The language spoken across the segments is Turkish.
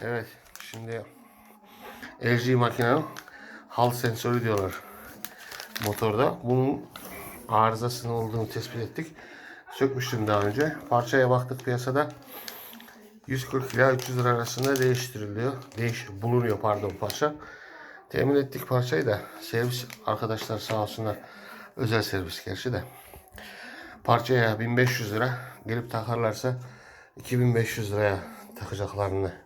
Evet, şimdi LG makinenin hal sensörü diyorlar motorda. Bunun arızasının olduğunu tespit ettik. Sökmüştüm daha önce. Parçaya baktık piyasada 140 ila 300 lira arasında değiştiriliyor. Değiş bulunuyor pardon parça. Temin ettik parçayı da servis arkadaşlar sağ olsunlar özel servis gerçi de. Parçaya 1500 lira gelip takarlarsa 2500 liraya takacaklarını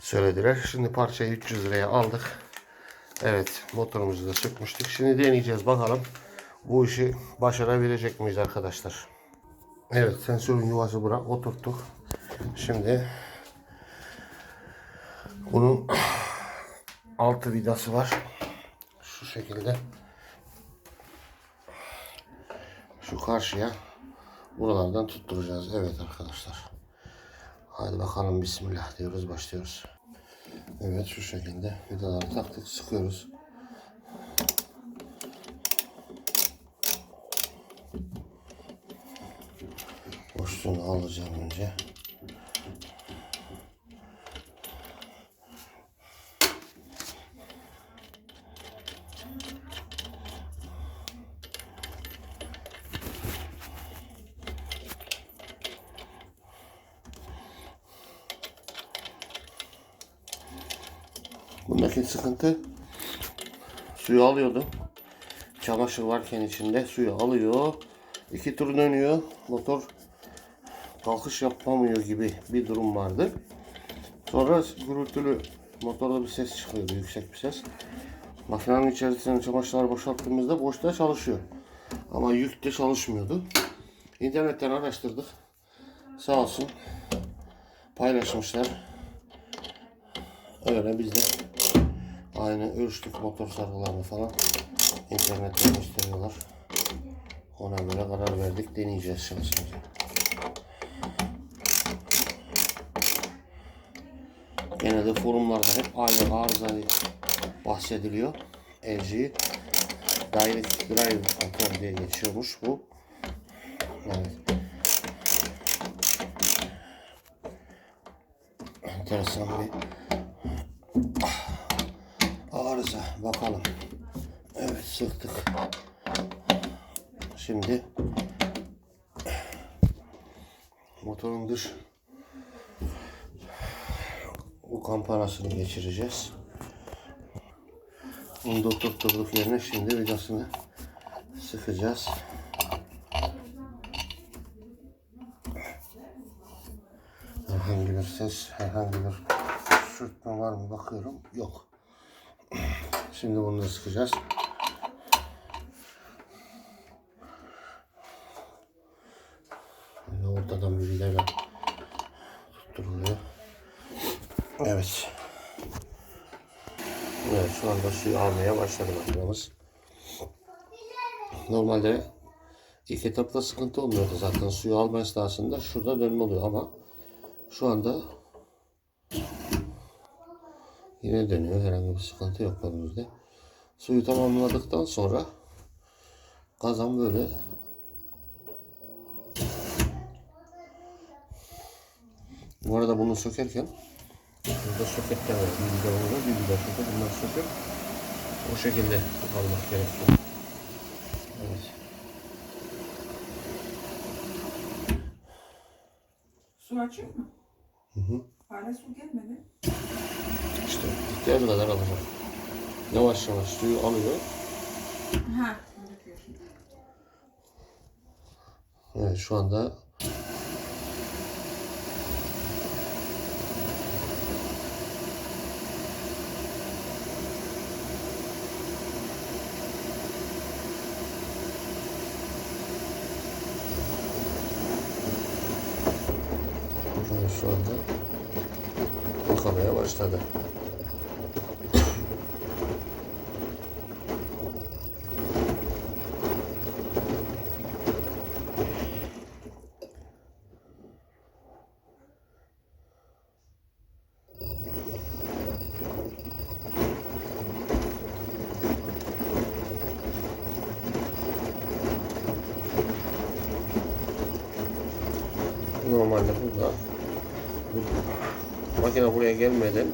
söylediler. Şimdi parçayı 300 liraya aldık. Evet motorumuzu da sökmüştük. Şimdi deneyeceğiz bakalım bu işi başarabilecek miyiz arkadaşlar. Evet sensörün yuvası bura oturttuk. Şimdi bunun altı vidası var. Şu şekilde. Şu karşıya buralardan tutturacağız. Evet arkadaşlar. Hadi bakalım bismillah diyoruz başlıyoruz. Evet şu şekilde vidaları taktık sıkıyoruz. Boşluğunu alacağım önce. Bundaki sıkıntı suyu alıyordu. Çamaşır varken içinde suyu alıyor. İki tur dönüyor. Motor kalkış yapamıyor gibi bir durum vardı. Sonra gürültülü motorda bir ses çıkıyordu. Yüksek bir ses. Makinenin içerisine çamaşırları boşalttığımızda boşta çalışıyor. Ama yükte çalışmıyordu. İnternetten araştırdık. Sağ olsun paylaşmışlar. Öyle biz de aynı ölçtük motor sargılarını falan internetten gösteriyorlar. Ona göre karar verdik. Deneyeceğiz şansımızı. Genelde forumlarda hep aynı arızayı bahsediliyor. LG Direct Drive motor diye geçiyormuş bu. Evet. Enteresan bir arıza. Bakalım. Evet sıktık. Şimdi motorun dış bu kampanasını geçireceğiz. Da oturtturduk yerine şimdi vidasını sıkacağız. Herhangi bir ses, herhangi bir sürtme var mı bakıyorum. Yok. Şimdi bunu da sıkacağız. Böyle ortadan bir vidayla tutturuluyor. Evet. Evet şu anda suyu almaya başladı makinamız. Normalde ilk etapta sıkıntı olmuyordu zaten suyu alma esnasında şurada dönme oluyor ama şu anda yine dönüyor herhangi bir sıkıntı yok önümüzde. Suyu tamamladıktan sonra kazan böyle Bu arada bunu sökerken Burada soketler var. Bir vida orada, bir vida şurada. Bunları söküp o şekilde almak gerekiyor. Evet. Su açık mı? Hı hı. Hala su gelmedi. İşte kadar alacak. Yavaş yavaş suyu alıyor. Ha. Evet şu anda şu anda yıkamaya başladı. Normalde burada bu makine buraya gelmeden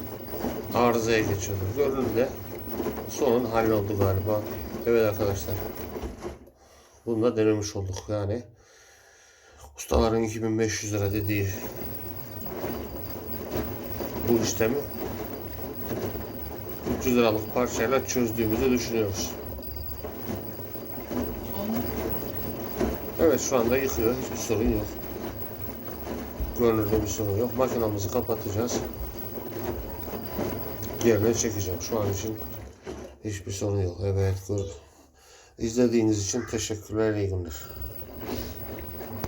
arızaya geçiyordu. Gördüğünüz de sorun halloldu galiba. Evet arkadaşlar. Bunu da denemiş olduk yani. Ustaların 2500 lira dediği bu işlemi 300 liralık parçayla çözdüğümüzü düşünüyoruz. Evet şu anda yıkıyor. Hiçbir sorun yok. Görünürde bir sorun yok. Makinamızı kapatacağız. Yerine çekeceğim. Şu an için hiçbir sorun yok. Evet. gör- İzlediğiniz için teşekkürler. İyi günler.